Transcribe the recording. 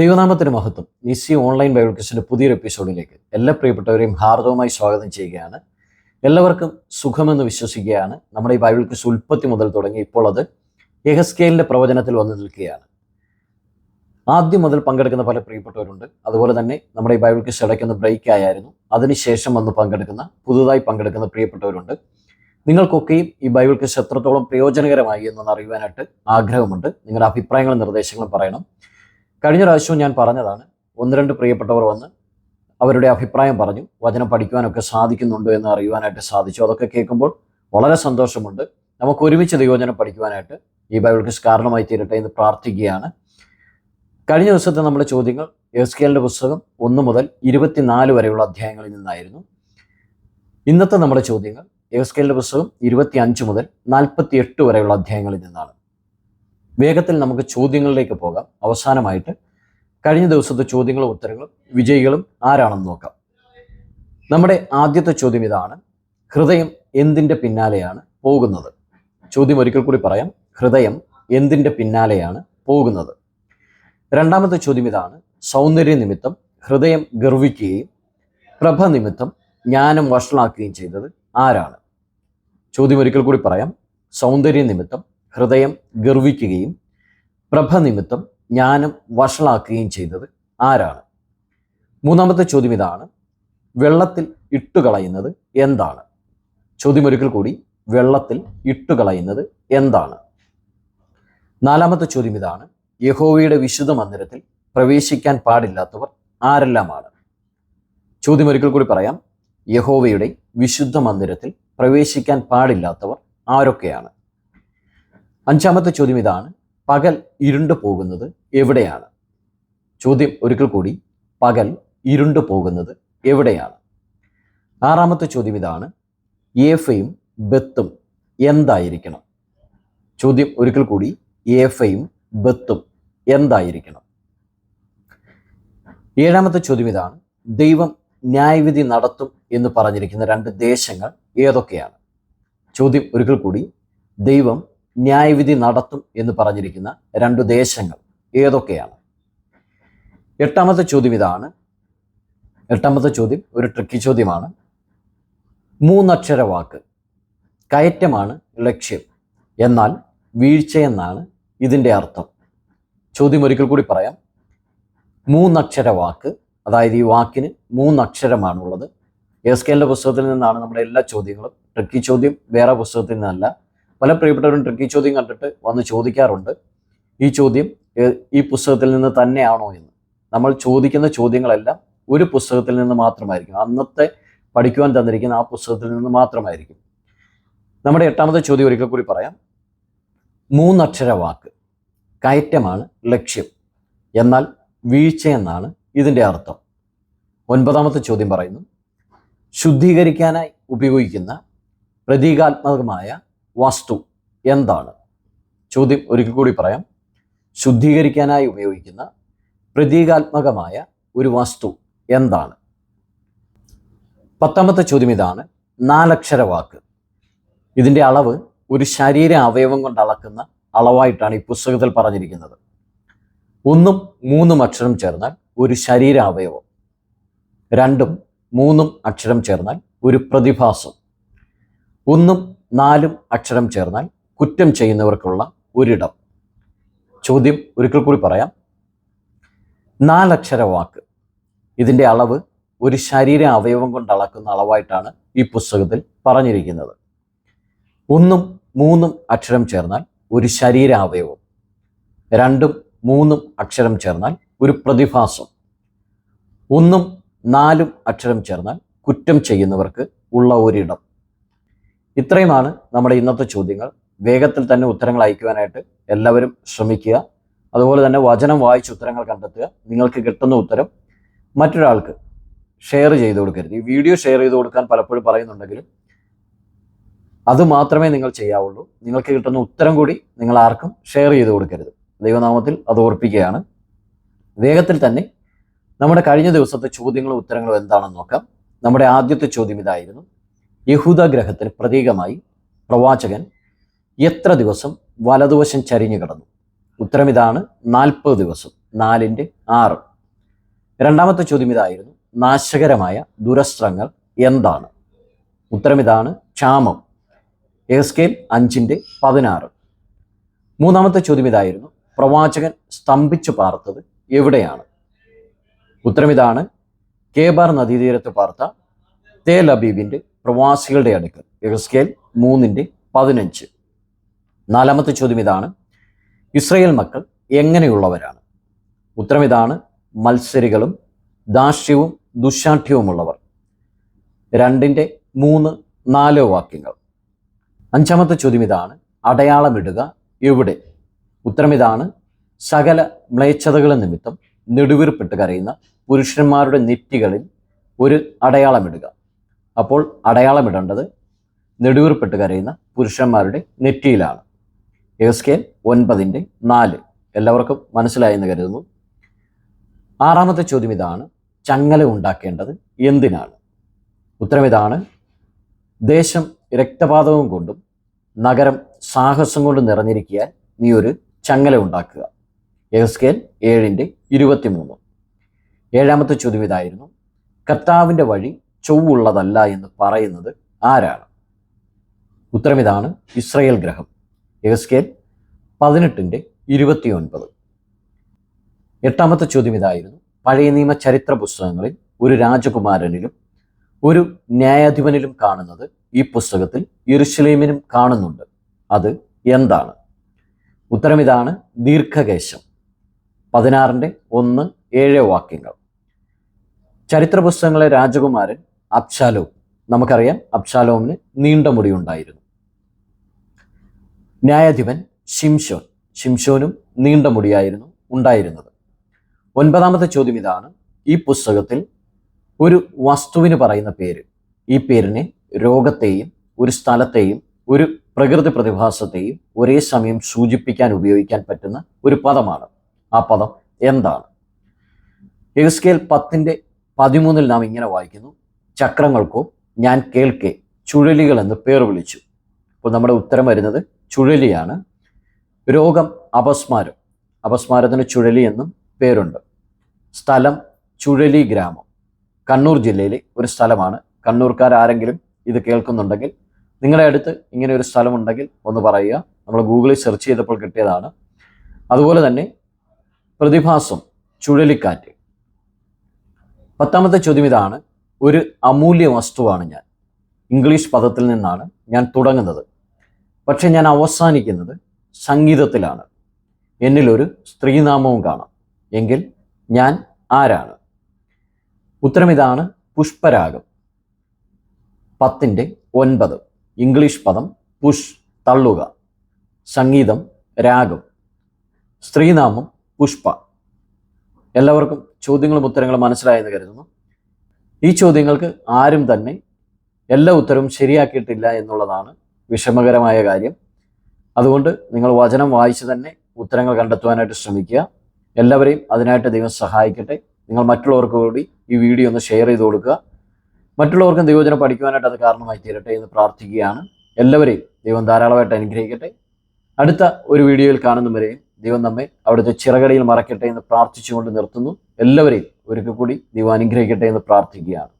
ദൈവനാമത്തിന് മഹത്വം. നിസി online Bible ക്രിസ്റ്റിന്റെ പുതിയൊരു എപ്പിസോഡിലേക്ക് എല്ലാ പ്രിയപ്പെട്ടവരെയും ഹാർദവമായി സ്വാഗതം ചെയ്യുകയാണ്. എല്ലാവർക്കും സുഖമെന്ന് വിശ്വസിക്കുകയാണ്. നമ്മുടെ ഈ ബൈബിൾ ക്രിസ് ഉൽപ്പത്തി മുതൽ തുടങ്ങി ഇപ്പോൾ അത് യഹസ്കേലിന്റെ പ്രവചനത്തിൽ വന്നു നിൽക്കുകയാണ്. ആദ്യം മുതൽ പങ്കെടുക്കുന്ന പല പ്രിയപ്പെട്ടവരുണ്ട്. അതുപോലെ തന്നെ നമ്മുടെ ഈ ബൈബിൾ ക്രിസ് അടയ്ക്കുന്ന ബ്രേക്ക് ആയായിരുന്നു. അതിനുശേഷം വന്ന് പങ്കെടുക്കുന്ന പുതുതായി പങ്കെടുക്കുന്ന പ്രിയപ്പെട്ടവരുണ്ട്. നിങ്ങൾക്കൊക്കെയും ഈ ബൈബിൾ ക്രിസ് എത്രത്തോളം പ്രയോജനകരമായി എന്നൊന്ന് അറിയുവാനായിട്ട് ആഗ്രഹമുണ്ട്. നിങ്ങളുടെ അഭിപ്രായങ്ങളും നിർദ്ദേശങ്ങളും പറയണം. കഴിഞ്ഞ പ്രാവശ്യവും ഞാൻ പറഞ്ഞതാണ് ഒന്ന് രണ്ട് പ്രിയപ്പെട്ടവർ വന്ന് അവരുടെ അഭിപ്രായം പറഞ്ഞു വചനം പഠിക്കുവാനൊക്കെ സാധിക്കുന്നുണ്ടോ എന്ന് അറിയുവാനായിട്ട് സാധിച്ചു. അതൊക്കെ കേൾക്കുമ്പോൾ വളരെ സന്തോഷമുണ്ട്. നമുക്ക് ഒരുമിച്ച് ദൈവവചനം പഠിക്കുവാനായിട്ട് ഈ ബൈബിൾ ക്വിസ് കാരണമായി തീരട്ടെ എന്ന് പ്രാർത്ഥിക്കുകയാണ്. കഴിഞ്ഞ ദിവസത്തെ നമ്മുടെ ചോദ്യങ്ങൾ എസ് കെ എസ്കേലിന്റെ പുസ്തകം ഒന്ന് മുതൽ ഇരുപത്തിനാല് വരെയുള്ള അധ്യായങ്ങളിൽ നിന്നായിരുന്നു. ഇന്നത്തെ നമ്മുടെ ചോദ്യങ്ങൾ എസ് കെ എസ്കേലിന്റെ പുസ്തകം ഇരുപത്തി അഞ്ച് മുതൽ നാൽപ്പത്തി എട്ട് വരെയുള്ള അധ്യായങ്ങളിൽ നിന്നാണ്. വേഗത്തിൽ നമുക്ക് ചോദ്യങ്ങളിലേക്ക് പോകാം. അവസാനമായിട്ട് കഴിഞ്ഞ ദിവസത്തെ ചോദ്യങ്ങളും ഉത്തരങ്ങളും വിജയികളും ആരാണെന്ന് നോക്കാം. നമ്മുടെ ആദ്യത്തെ ചോദ്യം ഇതാണ്. ഹൃദയം എന്തിന്റെ പിന്നാലെയാണ് പോകുന്നത്? ചോദ്യം ഒരിക്കൽ കൂടി പറയാം. ഹൃദയം എന്തിന്റെ പിന്നാലെയാണ് പോകുന്നത്? രണ്ടാമത്തെ ചോദ്യം ഇതാണ്. സൗന്ദര്യ നിമിത്തം ഹൃദയം ഗർവിക്കുകയും പ്രഭ നിമിത്തം ജ്ഞാനം വഷളാക്കുകയും ചെയ്തത് ആരാണ്? ചോദ്യം ഒരിക്കൽ കൂടി പറയാം. സൗന്ദര്യ നിമിത്തം ഹൃദയം ഗർവിക്കുകയും പ്രഭ നിമിത്തം ജ്ഞാനം വഷളാക്കുകയും ചെയ്തത് ആരാണ്? മൂന്നാമത്തെ ചോദ്യം ഇതാണ്. വെള്ളത്തിൽ ഇട്ടുകളയുന്നത് എന്താണ്? ചോദ്യമൊരിക്കൽ കൂടി. വെള്ളത്തിൽ ഇട്ടുകളയുന്നത് എന്താണ്? നാലാമത്തെ ചോദ്യം ഇതാണ്. യഹോവയുടെ വിശുദ്ധ മന്ദിരത്തിൽ പ്രവേശിക്കാൻ പാടില്ലാത്തവർ ആരെല്ലാമാണ്? ചോദ്യമൊരിക്കൽ കൂടി പറയാം. യഹോവയുടെ വിശുദ്ധ മന്ദിരത്തിൽ പ്രവേശിക്കാൻ പാടില്ലാത്തവർ ആരൊക്കെയാണ്? അഞ്ചാമത്തെ ചോദ്യം ഇതാണ്. പകൽ ഇരുണ്ടു പോകുന്നത് എവിടെയാണ്? ചോദ്യം ഒരിക്കൽ കൂടി. പകൽ ഇരുണ്ടു പോകുന്നത് എവിടെയാണ്? ആറാമത്തെ ചോദ്യം ഇതാണ്. ഏഫയും ബത്തും എന്തായിരിക്കണം? ചോദ്യം ഒരിക്കൽ കൂടി. ഏഫയും ബത്തും എന്തായിരിക്കണം? ഏഴാമത്തെ ചോദ്യം ഇതാണ്. ദൈവം ന്യായവിധി നടത്തും എന്ന് പറഞ്ഞിരിക്കുന്ന രണ്ട് ദേശങ്ങൾ ഏതൊക്കെയാണ്? ചോദ്യം ഒരിക്കൽ കൂടി. ദൈവം ന്യായവിധി നടത്തും എന്ന് പറഞ്ഞിരിക്കുന്ന രണ്ടു ദേശങ്ങൾ ഏതൊക്കെയാണ്? എട്ടാമത്തെ ചോദ്യം ഇതാണ്. എട്ടാമത്തെ ചോദ്യം ഒരു ട്രിക്കി ചോദ്യമാണ്. മൂന്നക്ഷര വാക്ക് കയറ്റമാണ് ലക്ഷ്യം. എന്നാൽ വീഴ്ചയെന്നാണ് ഇതിന്റെ അർത്ഥം. ചോദ്യം ഒരിക്കൽ കൂടി പറയാം. മൂന്നക്ഷര വാക്ക് അതായത് ഈ വാക്കിന് മൂന്നക്ഷരമാണുള്ളത്. എസ് കെലിന്റെ പുസ്തകത്തിൽ നിന്നാണ് നമ്മുടെ എല്ലാ ചോദ്യങ്ങളും ട്രിക്കി ചോദ്യം വേറെ പുസ്തകത്തിൽ നിന്നല്ല. പല പ്രിയപ്പെട്ടവരും ട്രിക്കി ചോദ്യം കണ്ടിട്ട് വന്ന് ചോദിക്കാറുണ്ട്. ഈ ചോദ്യം ഈ പുസ്തകത്തിൽ നിന്ന് തന്നെയാണോ എന്ന്. നമ്മൾ ചോദിക്കുന്ന ചോദ്യങ്ങളെല്ലാം ഒരു പുസ്തകത്തിൽ നിന്ന് മാത്രമായിരിക്കും. അന്നത്തെ പഠിക്കുവാൻ തന്നിരിക്കുന്ന ആ പുസ്തകത്തിൽ നിന്ന് മാത്രമായിരിക്കും. നമ്മുടെ എട്ടാമത്തെ ചോദ്യം ഒരിക്കൽ കൂടി പറയാം. മൂന്നക്ഷര വാക്ക്. കയറ്റമാണ് ലക്ഷ്യം. എന്നാൽ വീഴ്ചയെന്നാണ് ഇതിന്റെ അർത്ഥം. ഒൻപതാമത്തെ ചോദ്യം പറയുന്നു. ശുദ്ധീകരിക്കാനായി ഉപയോഗിക്കുന്ന പ്രതീകാത്മകമായ വസ്തു എന്താണ്? ചോദ്യം ഒരിക്കൽ കൂടി പറയാം. ശുദ്ധീകരിക്കാനായി ഉപയോഗിക്കുന്ന പ്രതീകാത്മകമായ ഒരു വസ്തു എന്താണ്? പത്താമത്തെ ചോദ്യം ഇതാണ്. നാലക്ഷര വാക്ക്. ഇതിന്റെ അളവ് ഒരു ശരീര അവയവം കൊണ്ട് അളക്കുന്ന അളവായിട്ടാണ് ഈ പുസ്തകത്തിൽ പറഞ്ഞിരിക്കുന്നത്. ഒന്നും മൂന്നും അക്ഷരം ചേർന്നാൽ ഒരു ശരീര അവയവം. രണ്ടും മൂന്നും അക്ഷരം ചേർന്നാൽ ഒരു പ്രതിഭാസം. ഒന്നും നാലും അക്ഷരം ചേർന്നാൽ കുറ്റം ചെയ്യുന്നവർക്കുള്ള ഒരിടം. ചോദ്യം ഒരിക്കൽ കൂടി പറയാം. നാലക്ഷര വാക്ക്. ഇതിന്റെ അളവ് ഒരു ശരീര അവയവം കൊണ്ട് അളക്കുന്ന അളവായിട്ടാണ് ഈ പുസ്തകത്തിൽ പറഞ്ഞിരിക്കുന്നത്. ഒന്നും മൂന്നും അക്ഷരം ചേർന്നാൽ ഒരു ശരീര അവയവം. രണ്ടും മൂന്നും അക്ഷരം ചേർന്നാൽ ഒരു പ്രതിഭാസം. ഒന്നും നാലും അക്ഷരം ചേർന്നാൽ കുറ്റം ചെയ്യുന്നവർക്ക് ഉള്ള ഒരിടം. ഇത്രയുമാണ് നമ്മുടെ ഇന്നത്തെ ചോദ്യങ്ങൾ. വേഗത്തിൽ തന്നെ ഉത്തരങ്ങൾ അയക്കുവാനായിട്ട് എല്ലാവരും ശ്രമിക്കുക. അതുപോലെ തന്നെ വചനം വായിച്ച് ഉത്തരങ്ങൾ കണ്ടെത്തുക. നിങ്ങൾക്ക് കിട്ടുന്ന ഉത്തരം മറ്റൊരാൾക്ക് ഷെയർ ചെയ്ത് കൊടുക്കരുത്. ഈ വീഡിയോ ഷെയർ ചെയ്ത് കൊടുക്കാൻ പലപ്പോഴും പറയുന്നുണ്ടെങ്കിലും അത് മാത്രമേ നിങ്ങൾ ചെയ്യാവുള്ളൂ. നിങ്ങൾക്ക് കിട്ടുന്ന ഉത്തരം കൂടി നിങ്ങൾ ആർക്കും ഷെയർ ചെയ്ത് കൊടുക്കരുത്. ദൈവനാമത്തിൽ അത് ഓർപ്പിക്കുകയാണ്. വേഗത്തിൽ തന്നെ നമ്മുടെ കഴിഞ്ഞ ദിവസത്തെ ചോദ്യങ്ങളും ഉത്തരങ്ങളും എന്താണെന്ന് നോക്കാം. നമ്മുടെ ആദ്യത്തെ ചോദ്യം ഇതായിരുന്നു. യഹൂദ ഗ്രഹത്തിന് പ്രതീകമായി പ്രവാചകൻ എത്ര ദിവസം വലതുവശം ചരിഞ്ഞു കിടന്നു? ഉത്തരം ഇതാണ് നാൽപ്പത് ദിവസം നാലിന്റെ ആറ്. രണ്ടാമത്തെ ചോദ്യം ഇതായിരുന്നു നാശകരമായ ദുരസ്ത്രങ്ങൾ എന്താണ്? ഉത്തരം ഇതാണ് ക്ഷാമം എസ്കേൽ അഞ്ചിന്റെ പതിനാറ്. മൂന്നാമത്തെ ചോദ്യം ഇതായിരുന്നു പ്രവാചകൻ സ്തംഭിച്ചു പാർത്തത് എവിടെയാണ്? ഉത്തരം ഇതാണ് കേബാർ നദീതീരത്ത് പാർത്ത തേൽ അബീബിന്റെ പ്രവാസികളുടെ അടുക്കൽ. എസ്കേൽ മൂന്നിന്റെ പതിനഞ്ച്. നാലാമത്തെ ചോദ്യം ഇതാണ്. ഇസ്രയേൽ മക്കൾ എങ്ങനെയുള്ളവരാണ്? ഉത്തരം ഇതാണ് മത്സരികളും ദാഷ്ട്യവും ദുശാഠ്യവുമുള്ളവർ. രണ്ടിന്റെ മൂന്ന് നാലോ വാക്യങ്ങൾ. അഞ്ചാമത്തെ ചോദ്യം ഇതാണ് അടയാളമിടുക എവിടെ? ഉത്തരം ഇതാണ് സകല മ്ലേച്ഛതകളും നിമിത്തം നെടുവീർപ്പിട്ട് കരയുന്ന പുരുഷന്മാരുടെ നെറ്റികളിൽ ഒരു അടയാളമിടുക. അപ്പോൾ അടയാളമിടേണ്ടത് നെടുവീർപ്പെട്ട് കരയുന്ന പുരുഷന്മാരുടെ നെറ്റിയിലാണ്. എസ് കെ ഒൻപതിന്റെ നാല്. എല്ലാവർക്കും മനസ്സിലായെന്ന് കരുതുന്നു. ആറാമത്തെ ചോദ്യം ഇതാണ് ചങ്ങല ഉണ്ടാക്കേണ്ടത് എന്തിനാണ്? ഉത്തരം ഇതാണ് ദേശം രക്തപാതവും കൊണ്ടും നഗരം സാഹസം കൊണ്ടും നിറഞ്ഞിരിക്കാൻ നീ ഒരു ചങ്ങല ഉണ്ടാക്കുക. എസ്കേൽ ഏഴിന്റെ ഇരുപത്തിമൂന്ന്. ഏഴാമത്തെ ചോദ്യം ഇതായിരുന്നു കർത്താവിന്റെ വഴി ചൊവ്വുള്ളതല്ല എന്ന് പറയുന്നത് ആരാണ്? ഉത്തരമിതാണ് ഇസ്രയേൽ ഗ്രഹം. എസ്കേൽ പതിനെട്ടിന്റെ ഇരുപത്തിയൊൻപത്. എട്ടാമത്തെ ചോദ്യം ഇതായിരുന്നു. പഴയ നിയമ ചരിത്ര പുസ്തകങ്ങളിൽ ഒരു രാജകുമാരനിലും ഒരു ന്യായാധിപനിലും കാണുന്നത് ഈ പുസ്തകത്തിൽ യെരുശലേമിനും കാണുന്നുണ്ട്. അത് എന്താണ്? ഉത്തരം ഇതാണ് ദീർഘകേശം. പതിനാറിന്റെ ഒന്ന് ഏഴ് വാക്യങ്ങൾ. ചരിത്ര പുസ്തകങ്ങളെ രാജകുമാരൻ അബ്ശാലോം നമുക്കറിയാം അബ്ശാലോമിന് നീണ്ട മുടി ഉണ്ടായിരുന്നു ന്യായാധിപൻ ഷിംഷോൻ ഷിംഷോനും നീണ്ട മുടിയായിരുന്നു ഉണ്ടായിരുന്നത്. ഒൻപതാമത്തെ ചോദ്യം ഇതാണ്. ഈ പുസ്തകത്തിൽ ഒരു വസ്തുവിന് പറയുന്ന പേര്. ഈ പേരിനെ രോഗത്തെയും ഒരു സ്ഥലത്തെയും ഒരു പ്രകൃതി പ്രതിഭാസത്തെയും ഒരേ സമയം സൂചിപ്പിക്കാൻ ഉപയോഗിക്കാൻ പറ്റുന്ന ഒരു പദമാണ്. ആ പദം എന്താണ്? എസ്കേൽ പത്തിന്റെ പതിമൂന്നിൽ നാം ഇങ്ങനെ വായിക്കുന്നു. ചക്രങ്ങൾക്കോ ഞാൻ കേൾക്കെ ചുഴലികൾ എന്ന് പേർ വിളിച്ചു. അപ്പോൾ നമ്മുടെ ഉത്തരം വരുന്നത് ചുഴലിയാണ്. രോഗം അപസ്മാരം. അപസ്മാരത്തിന് ചുഴലി എന്നും പേരുണ്ട്. സ്ഥലം ചുഴലി ഗ്രാമം. കണ്ണൂർ ജില്ലയിലെ ഒരു സ്ഥലമാണ്. കണ്ണൂർക്കാർ ആരെങ്കിലും ഇത് കേൾക്കുന്നുണ്ടെങ്കിൽ നിങ്ങളുടെ അടുത്ത് ഇങ്ങനെ ഒരു സ്ഥലമുണ്ടെങ്കിൽ ഒന്ന് പറയുക. നമ്മൾ ഗൂഗിളിൽ സെർച്ച് ചെയ്തപ്പോൾ കിട്ടിയതാണ്. അതുപോലെ തന്നെ പ്രതിഭാസം ചുഴലിക്കാറ്റ്. പത്താമത്തെ ചോദ്യം ഇതാണ്. ഒരു അമൂല്യ വസ്തുവാണ് ഞാൻ. ഇംഗ്ലീഷ് പദത്തിൽ നിന്നാണ് ഞാൻ തുടങ്ങുന്നത്. പക്ഷെ ഞാൻ അവസാനിക്കുന്നത് സംഗീതത്തിലാണ്. എന്നിലൊരു സ്ത്രീനാമവും കാണാം. എങ്കിൽ ഞാൻ ആരാണ്? ഉത്തരം ഇതാണ് പുഷ്പരാഗം. പത്തിന്റെ ഒൻപത്. ഇംഗ്ലീഷ് പദം പുഷ് തള്ളുക. സംഗീതം രാഗം. സ്ത്രീനാമം പുഷ്പ. എല്ലാവർക്കും ചോദ്യങ്ങളും ഉത്തരങ്ങളും മനസ്സിലായെന്ന് കരുതുന്നു. ഈ ചോദ്യങ്ങൾക്ക് ആരും തന്നെ എല്ലാ ഉത്തരവും ശരിയാക്കിയിട്ടില്ല എന്നുള്ളതാണ് വിഷമകരമായ കാര്യം. അതുകൊണ്ട് നിങ്ങൾ വചനം വായിച്ച് തന്നെ ഉത്തരങ്ങൾ കണ്ടെത്തുവാനായിട്ട് ശ്രമിക്കുക. എല്ലാവരെയും അതിനായിട്ട് ദൈവം സഹായിക്കട്ടെ. നിങ്ങൾ മറ്റുള്ളവർക്ക് കൂടി ഈ വീഡിയോ ഒന്ന് ഷെയർ ചെയ്ത് കൊടുക്കുക. മറ്റുള്ളവർക്കും ദൈവജനം പഠിക്കുവാനായിട്ട് അത് കാരണമായി തീരട്ടെ എന്ന് പ്രാർത്ഥിക്കുകയാണ്. എല്ലാവരെയും ദൈവം ധാരാളമായിട്ട് അനുഗ്രഹിക്കട്ടെ. അടുത്ത ഒരു വീഡിയോയിൽ കാണുന്നവരെയും ദൈവം നമ്മെ അവിടുത്തെ ചിറകടിയിൽ മറക്കട്ടെ എന്ന് പ്രാർത്ഥിച്ചുകൊണ്ട് നിർത്തുന്നു. എല്ലാവരെയും ഒരിക്കൽ കൂടി ദൈവം അനുഗ്രഹിക്കട്ടെ എന്ന് പ്രാർത്ഥിക്കുകയാണ്.